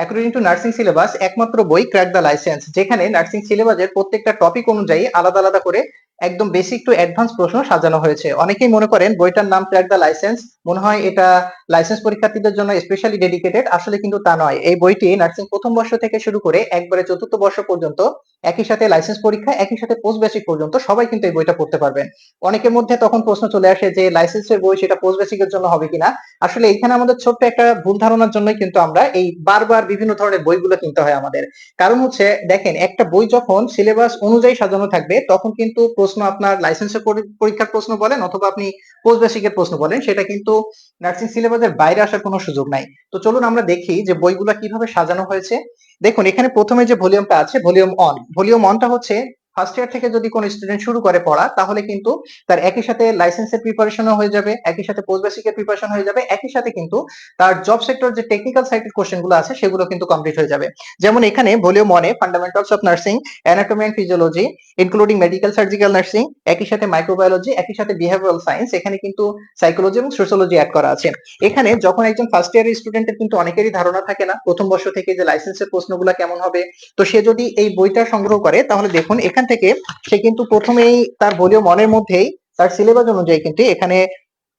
According to nursing syllabus একমাত্র বই crack the license যেখানে নার্সিং সিলেবাসের প্রত্যেকটা টপিক অনুযায়ী আলাদা আলাদা করে একদম বেসিক টু অ্যাডভান্স প্রশ্ন সাজানো হয়েছে। অনেকেই মনে করেন বইটার নাম ক্র্যাক দ্য লাইসেন্স মনে হয় এটা লাইসেন্স পরীক্ষার্থীদের জন্য স্পেশালি ডেডিকেটেড আসলে কিন্তু তা নয়। এই বইটি নার্সিং প্রথম বর্ষ থেকে শুরু করে একবারে চতুর্থ বর্ষ পর্যন্ত একই সাথে লাইসেন্স পরীক্ষা, একই সাথে পোস্ট বেসিক পর্যন্ত সবাই কিন্তু এই বইটা পড়তে পারবেন। অনেকের মধ্যে তখন প্রশ্ন চলে আসে যে লাইসেন্সের বই সেটা পোস্ট বেসিকের জন্য হবে কিনা? আসলে এখানে আমাদের ছোট্ট একটা ভুল ধারণার জন্যই কিন্তু আমরা এই বারবার বিভিন্ন ধরনের বইগুলো কিনতে হয় আমাদের। কারণ হচ্ছে, দেখেন, একটা বই যখন সিলেবাস অনুযায়ী সাজানো থাকবে, তখন কিন্তু প্রশ্ন আপনার লাইসেন্সের পরীক্ষার প্রশ্ন বলেন অথবা আপনি পোস্ট বেসিকের প্রশ্ন বলেন, সেটা কিন্তু নার্সিং সিলেবাসের বাইরে আসার কোনো সুযোগ নাই। তো চলুন আমরা দেখি যে বইগুলো কীভাবে সাজানো হয়েছে। দেখুন, এখানে প্রথমে যে ভলিউমটা আছে ভলিউম অন ভলিউম অনটা হচ্ছে ফার্স্ট ইয়ার থেকে যদি কোনো স্টুডেন্ট শুরু করে পড়া, তাহলে কিন্তু তার একই সাথে লাইসেন্সের প্রিপারেশনও হয়ে যাবে, একই সাথে পোস্ট বেসিকের প্রিপারেশন হয়ে যাবে, একই সাথে কিন্তু তার জব সেক্টর যে টেকনিক্যাল সাইটের কোশ্চেনগুলো আছে, সেগুলো কিন্তু কমপ্লিট হয়ে যাবে। যেমন এখানে ভলিউম ওয়ানে fundamentals of nursing anatomy and physiology including medical surgical nursing একই সাথে মাইক্রোবায়োলজি একই সাথে বিহেভিয়ারাল সায়েন্স এখানে কিন্তু সাইকোলজি এবং সোশ্যোলজি অ্যাড করা আছে। এখানে যখন একজন ফার্স্ট ইয়ারের স্টুডেন্টের কিন্তু অনেকেরই ধারণা থাকে না, প্রথম বর্ষ থেকে যে লাইসেন্সের প্রশ্নগুলো কেমন হবে, তো সে যদি এই বইটা সংগ্রহ করে, তাহলে দেখুন এখান থেকে সে কিন্তু প্রথমেই তার ভলিউম মনের মধ্যেই তার সিলেবাস অনুযায়ী কিন্তু এখানে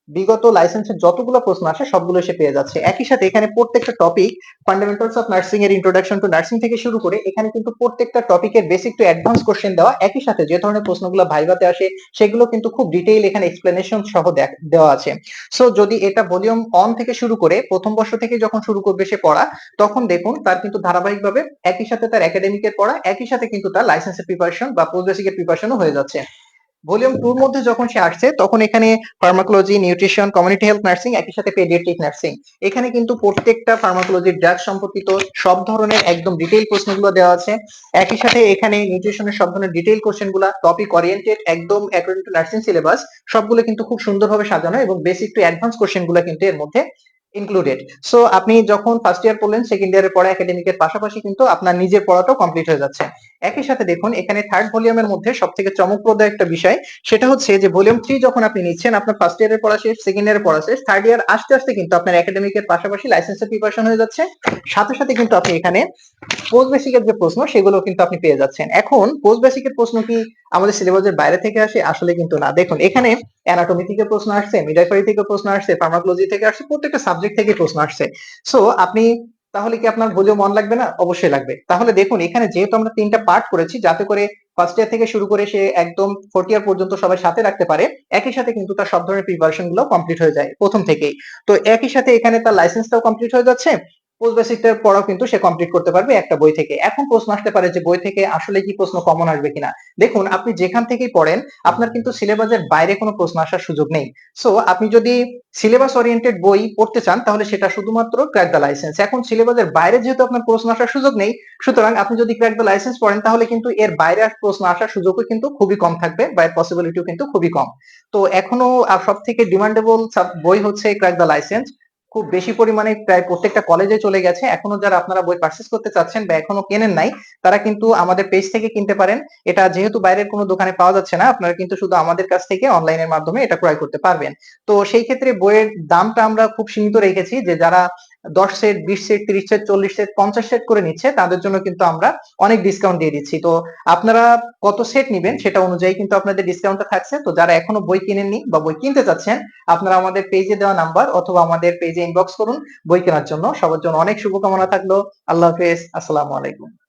বিগত লাইসেন্সের যতগুলো প্রশ্ন আসে, সবগুলো সে পেয়ে যাচ্ছে। একই সাথে এখানে প্রত্যেকটা টপিক ফান্ডামেন্টালস অফ নার্সিং এর ইন্ট্রোডাকশন টু নার্সিং থেকে শুরু করে, এখানে কিন্তু প্রত্যেকটা টপিকের বেসিক টু অ্যাডভান্স কোশ্চেন দেওয়া, একই সাথে যে ধরনের প্রশ্নগুলো ভাইভাতে আসে, সেগুলো কিন্তু খুব ডিটেইল এখানে এক্সপ্লেনেশন সহ দেওয়া আছে। সো যদি এটা ভলিউম অন থেকে শুরু করে, প্রথম বর্ষ থেকে যখন শুরু করবে সে পড়া, তখন দেখুন তার কিন্তু ধারাবাহিকভাবে একই সাথে তার একাডেমিকের পড়া, একই সাথে কিন্তু তার লাইসেন্সের প্রিপারেশন বা পোস্ট বেসিকের প্রিপারেশনও হয়ে যাচ্ছে। ভলিউম টুর মধ্যে যখন সে আসছে, তখন এখানে pharmacology nutrition community health nursing একই সাথে পেডিয়াট্রিক নার্সিং এখানে কিন্তু প্রত্যেকটা ফার্মাকোলজি ড্রাগ সম্পর্কিত সব ধরনের একদম ডিটেইল প্রশ্নগুলো দেওয়া আছে। একই সাথে এখানে নিউট্রিশনের সব ধরনের ডিটেইল কোশ্চেনগুলো টপিক ওরিয়েন্টেড একদম অ্যাকর্ডিং টু নার্সিং সিলেবাস সবগুলো কিন্তু খুব সুন্দরভাবে সাজানো এবং বেসিক টু অ্যাডভান্স কোশ্চেনগুলো কিন্তু এর মধ্যে ইনক্লুডেড সো আপনি যখন ফার্স্ট ইয়ার পড়লেন সেকেন্ড ইয়ারে পড়া একাডেমিকের পাশাপাশি কিন্তু আপনার নিজের পড়াটাও কমপ্লিট হয়ে যাচ্ছে। একই সাথে দেখুন, এখানে থার্ড ভলিউমের মধ্যে সব থেকে চমকপ্রদ একটা বিষয়, সেটা হচ্ছে যে ভলিউম থ্রি যখন আপনি নিচ্ছেন, আপনার ফার্স্ট ইয়ারের পড়া শেষ সেকেন্ড ইয়ারের পড়া শেষ থার্ড ইয়ার আস্তে আস্তে কিন্তু আপনার একাডেমিকের পাশাপাশি লাইসেন্সের প্রিপারেশন হয়ে যাচ্ছে। সাথে সাথে কিন্তু আপনি এখানে পোস্ট বেসিকের যে প্রশ্ন, সেগুলো কিন্তু আপনি পেয়ে যাচ্ছেন। এখন পোস্ট বেসিকের প্রশ্ন কি আমাদের সিলেবাসের বাইরে থেকে আসে? আসলে কিন্তু না। দেখুন, এখানে অ্যানাটমি থেকে প্রশ্ন আসছে মিডাইফারি থেকে প্রশ্ন আসছে ফার্মাকোলজি থেকে আসছে, প্রত্যেকটা সাবজেক্ট থেকে প্রশ্ন আসছে। সো আপনি তাহলে কি আপনার ভলিউম মন লাগবে না? অবশ্যই লাগবে। তাহলে দেখুন, এখানে যেহেতু আমরা তিনটা পার্ট করেছি, যাতে করে ফার্স্ট ইয়ার থেকে শুরু করে সে একদম ফোর্থ ইয়ার পর্যন্ত সবাই সাথে রাখতে পারে, একই সাথে কিন্তু তার সব ধরনের প্রিপারেশনগুলো কমপ্লিট হয়ে যায় প্রথম থেকেই। তো একই সাথে এখানে তার লাইসেন্সটাও কমপ্লিট হয়ে যাচ্ছে পোস্ট বেসিকটার পড়াও কিন্তু সে কমপ্লিট করতে পারবে একটা বই থেকে। এখন প্রশ্ন আসতে পারে যে বই থেকে আসলে কি প্রশ্ন কমন আসবে কিনা? দেখুন, আপনি যেখান থেকেই পড়েন, আপনার কিন্তু সিলেবাসের বাইরে কোনো প্রশ্ন আসার সুযোগ নেই। সো আপনি যদি সিলেবাস ওরিয়েন্টেড বই পড়তে চান, তাহলে সেটা শুধুমাত্র ক্র্যাক দ্য লাইসেন্স এখন সিলেবাসের বাইরে যেহেতু আপনার প্রশ্ন আসার সুযোগ নেই, সুতরাং আপনি যদি ক্র্যাক দ্য লাইসেন্স পড়েন, তাহলে কিন্তু এর বাইরে প্রশ্ন আসার সুযোগও কিন্তু খুবই কম থাকবে বা এর পসিবিলিটিও কিন্তু খুবই কম। তো এখনও সব থেকে ডিমান্ডেবল বই হচ্ছে ক্র্যাক দ্য লাইসেন্স খুব বেশি পরিমাণে প্রায় প্রত্যেকটা কলেজে চলে গেছে। এখনও যারা আপনারা বই পারচেস করতে চাচ্ছেন বা এখনও কেনেন নাই, তারা কিন্তু আমাদের পেজ থেকে কিনতে পারেন। এটা যেহেতু বাইরের কোনো দোকানে পাওয়া যাচ্ছে না, আপনারা কিন্তু শুধু আমাদের কাছ থেকে অনলাইনের মাধ্যমে এটা ক্রয় করতে পারবেন। তো সেই ক্ষেত্রে বইয়ের দামটা আমরা খুব সীমিত রেখেছি যে যারা দশ সেট বিশ সেট তিরিশ সেট চল্লিশ সেট পঞ্চাশ সেট করে নিচ্ছে, তাদের জন্য কিন্তু আমরা অনেক ডিসকাউন্ট দিয়ে দিচ্ছি। তো আপনারা কত সেট নিবেন সেটা অনুযায়ী কিন্তু আপনাদের ডিসকাউন্টটা থাকছে। তো যারা এখনও বই কিনেননি বা বই কিনতে চাচ্ছেন, আপনারা আমাদের পেজে দেওয়া নাম্বার অথবা আমাদের পেজে ইনবক্স করুন বই কেনার জন্য। সবার জন্য অনেক শুভকামনা থাকল। আল্লাহ হাফেজ। আসসালামু আলাইকুম।